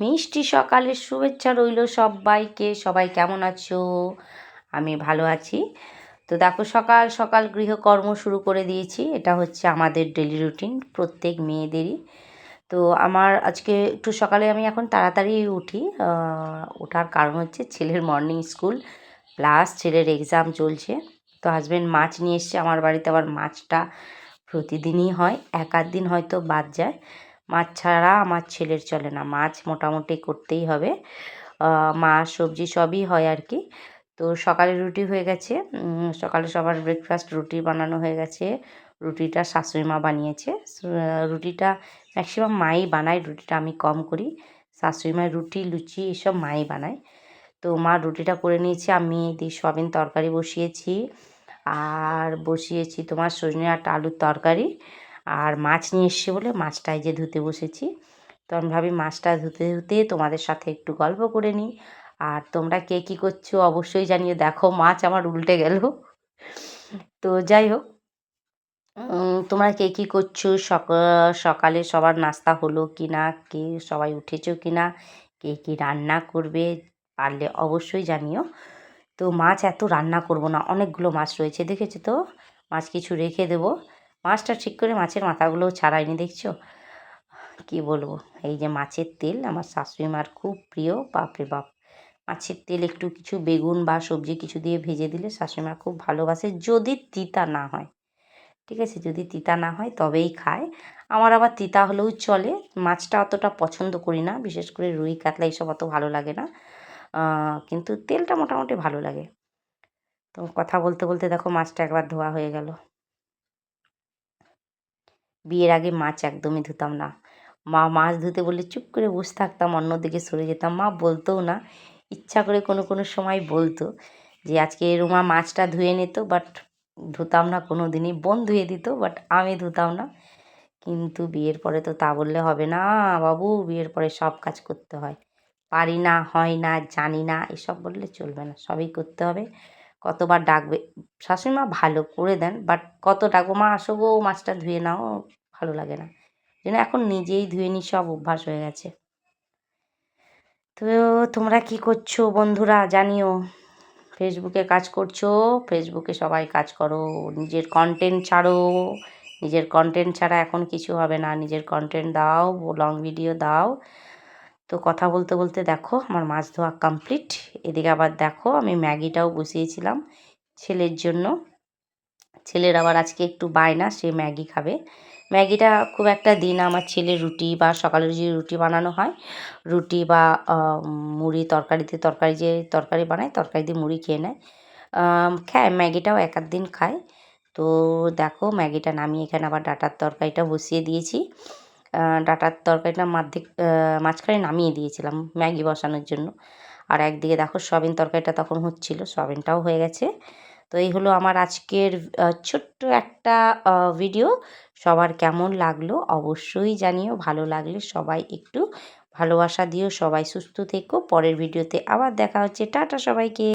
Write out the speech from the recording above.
মিষ্টি সকালের শুভেচ্ছা রইল সবাইকে। সবাই কেমন আছো? আমি ভালো আছি। তো দেখো, সকাল সকাল গৃহকর্ম শুরু করে দিয়েছি। এটা হচ্ছে আমাদের ডেলি রুটিন প্রত্যেক মেয়েদেরই। তো আমার আজকে একটু সকালে আমি এখন তাড়াতাড়ি উঠি। ওঠার কারণ হচ্ছে ছেলের মর্নিং স্কুল প্লাস ছেলের এক্সাম চলছে। তো হাজব্যান্ড মাছ নিয়ে এসছে আমার বাড়িতে, আবার মাছটা প্রতিদিনই হয়। এক আধ দিন হয়তো বাদ যায়। মাছ ছাড়া আমার ছেলের চলে না। মাছ মোটামুটি করতেই হবে। মাছ সবজি সবই হয় আর কি। তো সকালে রুটি হয়ে গেছে। সকালে সবার ব্রেকফাস্ট রুটি বানানো হয়ে গেছে। রুটিটা শাশুড়ি মা বানিয়েছে। রুটিটা ম্যাক্সিমাম মাই বানায়। রুটিটা আমি কম করি। শাশুড়ি মায়ের রুটি, লুচি এসব মাই বানায়। তো মা রুটিটা করে নিয়েছি। আমি দিয়ে সয়াবিন তরকারি বসিয়েছি। আর বসিয়েছি তোমার সজনে আর আলুর তরকারি। আর মাছ নিয়ে এসছে বলে মাছটাই যে ধুতে বসেছি। তো আমি ভাবি মাছটা ধুতে ধুতে তোমাদের সাথে একটু গল্প করে নিই। আর তোমরা কে কী করছ অবশ্যই জানিয়ে দেখো, মাছ আমার উল্টে গেল। তো যাই হোক তোমরা কে কী করছ? সকালে সবার নাস্তা হলো কি না? কে সবাই উঠেছো কি না? কে কী রান্না করবে পারলে অবশ্যই জানিও। তো মাছ এত রান্না করব না, অনেকগুলো মাছ রয়েছে, দেখেছ তো? মাছ কিছু রেখে দেবো। মাছটা ঠিক করে মাছের মাথাগুলোও ছাড়াইনি, দেখছ? কি বলব? এই যে মাছের তেল, আমার শাশুড়ি মার খুব প্রিয়, বাপরে বাপ। মাছের তেল একটু কিছু বেগুন বা সবজি কিছু দিয়ে ভেজে দিলে শাশুড়ি মা খুব ভালোবাসে, যদি তিতা না হয়। ঠিক আছে? যদি তিতা না হয়, তবেই খায়। আমার আবার তিতা হলেও চলে। মাছটা অতটা পছন্দ করি না, বিশেষ করে রুই, কাতলা, এইসব অত ভালো লাগে না। কিন্তু তেলটা মোটামুটি ভালো লাগে। তো কথা বলতে বলতে দেখো মাছটা একবার ধোয়া হয়ে গেল। বিয়ের আগে মাছ একদমই ধুতাম না। মা মাছ ধুতে বললে চুপ করে বসে থাকতাম, অন্যদিকে সরে যেতাম। মা বলতেও না, ইচ্ছা করে কোনো কোনো সময় বলতো যে, আজকে রুমা মাছটা ধুয়ে নিত, বাট ধুতাম না কোনো দিনই বোন ধুয়ে দিত, বাট আমি ধুতাম না। কিন্তু বিয়ের পরে তো তা বললে হবে না, বাবু, বিয়ের পরে সব কাজ করতে হয়। পারি না, হয় না, জানি না, এসব বললে চলবে না, সবই করতে হবে। কতবার ডাকবে? শাশুড়ি মা ভালো করে দেন বাট কত ডাকবো? মা আসো গো, মাছটা ধুয়ে নাও, ভালো লাগে না। যেন এখন নিজেই ধুয়ে নিই, সব অভ্যাস হয়ে গেছে। তো তোমরা কি করছ বন্ধুরা জানিও? ফেসবুকে কাজ করছ? ফেসবুকে সবাই কাজ করো। নিজের কন্টেন্ট ছাড়ো। নিজের কন্টেন্ট ছাড়া এখন কিছু হবে না। নিজের কন্টেন্ট দাও লং ভিডিও দাও। তো কথা বলতে বলতে দেখো আমার মাছ ধোয়া কমপ্লিট এদিকে আবার দেখো আমি ম্যাগিটাও বসিয়েছিলাম ছেলের জন্য। ছেলের আবার আজকে একটু বায়না, সে ম্যাগি খাবে। ম্যাগিটা খুব একটা দিন আমার ছেলে রুটি বা সকালে যে রুটি বানানো হয়, রুটি বা মুড়ি তরকারিতে তরকারি যে তরকারি বানায় তরকারি দিয়ে মুড়ি খেয়ে নেয়। খায়, ম্যাগিটাও এক দিন খায়। তো দেখো ম্যাগিটা নামিয়ে এখানে আবার ডাটার তরকারিটা বসিয়ে দিয়েছি। ডাটার তরকারিটা মাধ্যে মাঝখানে নামিয়ে দিয়েছিলাম ম্যাগি বসানোর জন্য। আর একদিকে দেখো সয়াবিন তরকারিটা তখন হচ্ছিল, সয়াবিনটাও হয়ে গেছে। তো এই হলো আমার আজকের ছোট্ট একটা ভিডিও সবার কেমন লাগল অবশ্যই জানিও, ভালো লাগলে সবাই একটু ভালোবাসা দিও, সবাই সুস্থ থেকো। পরের ভিডিওতে আবার দেখা হচ্ছে। টাটা সবাইকে।